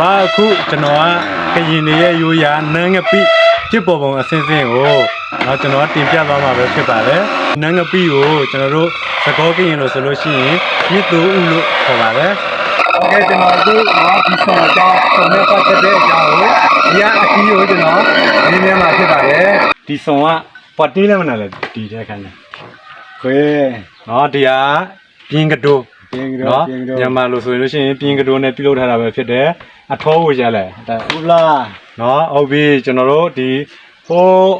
ပါအခုကျွန်တော်ကကရင်တွေရဲ့ရိုးရာနန်းငပိဖြစ်ပေါ်ပုံအစင်းစင်းကိုတော့ကျွန်တော်တင်ပြသွားမှာပဲဖြစ်ပါတယ်နန်းငပိကိုကျွန်တော်တို့သကောကရင်လို့ဆိုလို့ရှိရင်မြစ်သူဥလို့ခေါ်ပါတယ်ဟုတ်ကဲ့ကျွန်တော်တို့ငါဒီဆောင်အကြောင်းပုံနဲ့ပတ်သက်တဲ့အကြောင်းကိုဒီကအကြီးကိုကျွန်တော်နင်းနေမှာဖြစ်ပါတယ်ဒီဆောင်ကပတ်တေးလည်းမနာလည်းဒီတဲ့ခါနဲ့ခွဲနော်တရားပြင်းကတိုး ပြင်ကတော်နော်ပြင်ကတော်မြန်မာလိုဆိုရင်လို့ရှိရင်ပြင်ကတိုးနဲ့ပြုလုပ်ထားတာပဲဖြစ်တယ်အထောဝေရလဲဒါဥလာနော်ဟုတ်ပြီကျွန်တော်တို့ဒီဟိုး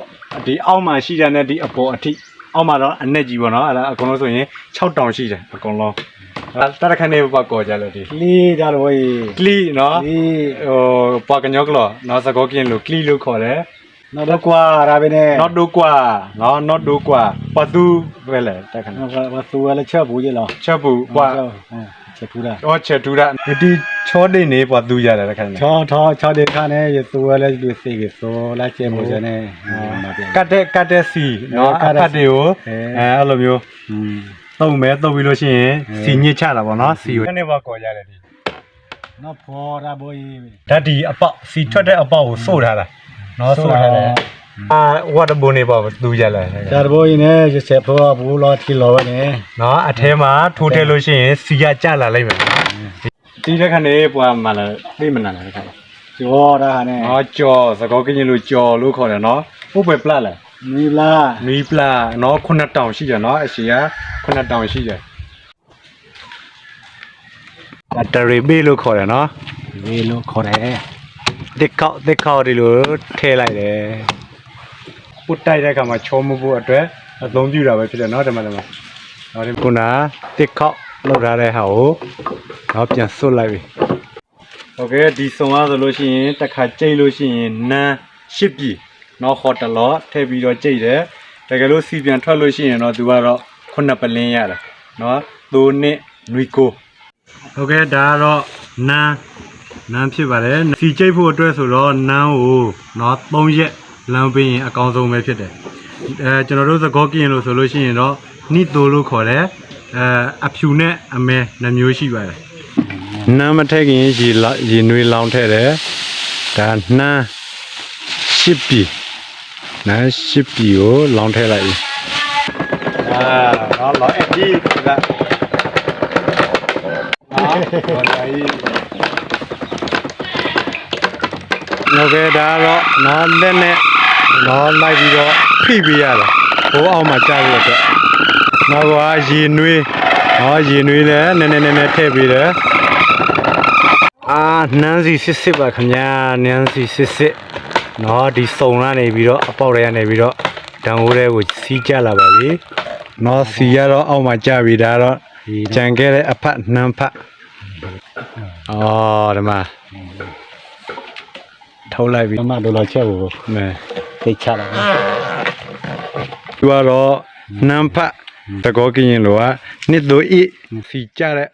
ဒီအောက်မှာရှိတဲ့နဲ့ဒီအပေါ်အထိအောက်မှာတော့အနက်ကြီးပေါ့နော်အဲ့ဒါအကုန်လုံးဆိုရင်6တောင်ရှိတယ်အကုန်လုံးအဲ့တရခနဲ့ပတ်ကောကြလို့ဒီလေးကြတော့ဟေးကလီနော် လေး ဟိုပွားကညောကလောနော်စကောကင်းလို့ကလီလို့ခေါ်တယ် နောက်တော့ကွာဒါပဲနဲ့ not do กว่าเนาะ not do กว่าပသူပဲလေတက်ခဏ နောက်ဘာသူကလည်းချက်ဘူးကြလား ချက်ဘူးกว่า ချက်ထူတာ တော့ချက်တူတာဒီချောတိနေပသူရတယ်တက်ခဏ ချောထောချောတဲ့ခါနဲ့ရသူကလည်းလူစိတ်ကဆိုလာကျဲမို့စနဲ့မှာပြန် ကတ်တဲ့ကတ်တဲ့စီเนาะ က အ တ်တဲ့ ဖတ်တွေကို အဲ အဲအဲ့လိုမျိုး อืม သုံးမဲသုံးပြီးလို့ရှိရင် အဲ စီညစ်ချတာပေါ့နော်စီကိုနေ့ဘာကော်ရတယ်ဒီ နောက်ဖော်တာဘောကြီး ဓာတ်ဒီအပေါက်စီထွက်တဲ့အပေါက်ကိုစို့ထားတာ နော်စို့ထားတယ်အာဝတ်ဘုန်နေပေါ့သူရလဲဒါဘောကြီးနဲ့ချက်ဖော်ဘူးလို့ထီလောနဲ့နော်အထဲမှာထိုးထည့်လို့ရှိရင်စီကကျလာလိုက်မယ်နော်ဒီတစ်ခါနေပွားမှလည်းသိမနာလားခါကျော်တာနဲ့နော်ကြော်သကောကင်းလို့ကြော်လို့ခေါ်တယ်နော်ပုတ်ပဲပလတ်လဲနီလာမီပလာနော်ခုနှစ်တောင်ရှိတယ်နော်အရှိကခုနှစ်တောင်ရှိတယ်ဘတ်တရီဘေးလို့ခေါ်တယ်နော်ဝေလို့ခေါ်တယ် တစ်ခေါက်တစ်ခေါက်ဒီလိုထည့်လိုက်တယ်ပုတ်တိုက်တဲ့အခါမှာချောမဖို့အတွက်အသုံးပြုတာပဲဖြစ်တယ်နော်ဒီမှာဒီမှာနော်ဒီခုနကတစ်ခေါက်လောက်ထားတဲ့ဟာကိုတော့ပြန်ဆွတ်လိုက်ပြီโอเคဒီစုံရဆိုလို့ရှိရင်တစ်ခါကြိတ်လို့ရှိရင်နန်းရှစ်ပြီနော်ဟော်တလောထည့်ပြီးတော့ကြိတ်တယ်တကယ်လို့စီပြန်ထွက်လို့ရှိရင်တော့သူကတော့ခုနှစ်ပလင်းရတယ်နော်သိုးနှစ်နွီကိုโอเคဒါကတော့နန်း နန်းဖြစ်ပါတယ်စီကျိတ်ဖို့အတွက်ဆိုတော့နန်းကိုเนาะ3ရက်လမ်းပေးရင်အကောင်းဆုံးပဲဖြစ်တယ်အဲကျွန်တော်တို့သကောကရင်လို့ဆိုလို့ရှိရင်တော့နိတိုလို့ခေါ်တယ်အဲအဖြူနဲ့အမဲနှမျိုးရှိပါတယ်နန်းမထည့်ခင်ရေလောင်းရေနွေးလောင်းထည့်တယ်ဒါနန်းရှစ်ပြီနန်းရှစ်ပြီကိုလောင်းထည့်လိုက်ပြီအာတော့လောင်းအဒီကအာဘာလဲ ဟုတ်ကဲ့ဒါကတော့နော်လက်နဲ့နော်လိုက်ပြီးတော့ဖိပေးရတယ်ဘိုးအောင်မှာကြားပြီးတော့နောက်ကရေနွေးနော်ရေနွေးလည်းနည်းနည်းနည်းနည်းထည့်ပေးတယ်အာနန်းစီစစ်စစ်ပါခင်ဗျာနန်းစီစစ်စစ်နော်ဒီစုံလာနေပြီးတော့အပေါက်တွေကနေပြီးတော့ဒံဟိုးတွေကိုစီးကြလာပါပြီနော်စီရတော့အောက်မှာကြားပြီဒါတော့ကြံခဲ့တဲ့အဖတ်နှမ်းဖတ်အော်ဒီမှာ ထုတ်လိုက်ပြီးမမဒေါ်လာချက်ကိုမဲသိချလာသူကတော့နမ်ဖတ်တကောကရင်လိုကနှစ်သူဤစီကြတဲ့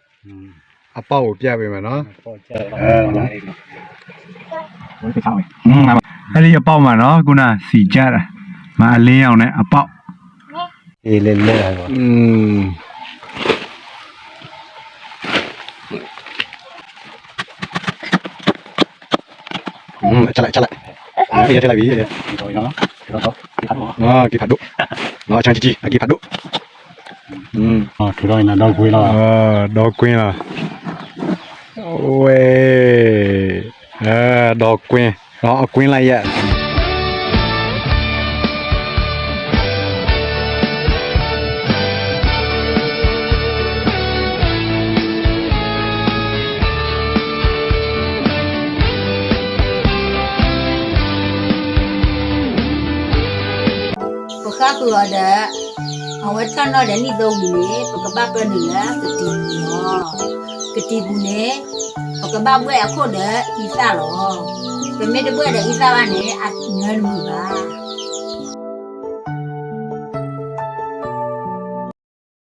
အပေါ့ကိုပြပေးမယ်နော်ပေါ့ကြတော့အဲ့ဒီအပေါ့မှာနော်ခုနစီကြတာမအလင်းအောင်နဲ့အပေါ့အေးလေးလေးပါอืม အော်ထူတော့နေတော့ခွေးတော့အာတော့ကွင်းလားဝေးအဲတော့ကွင်းတော့အကွင်းလိုက်ရပခါကူရတဲ့အဝတ်ထန်တော့လည်းနိသုံးနေပက ပကနေလားကတိနောကတိဘူးနေပကပဘွဲအခုတဲ့ဤစားလောပမေတဘွဲတဲ့ဤစားကနေအငန်းမှုပါ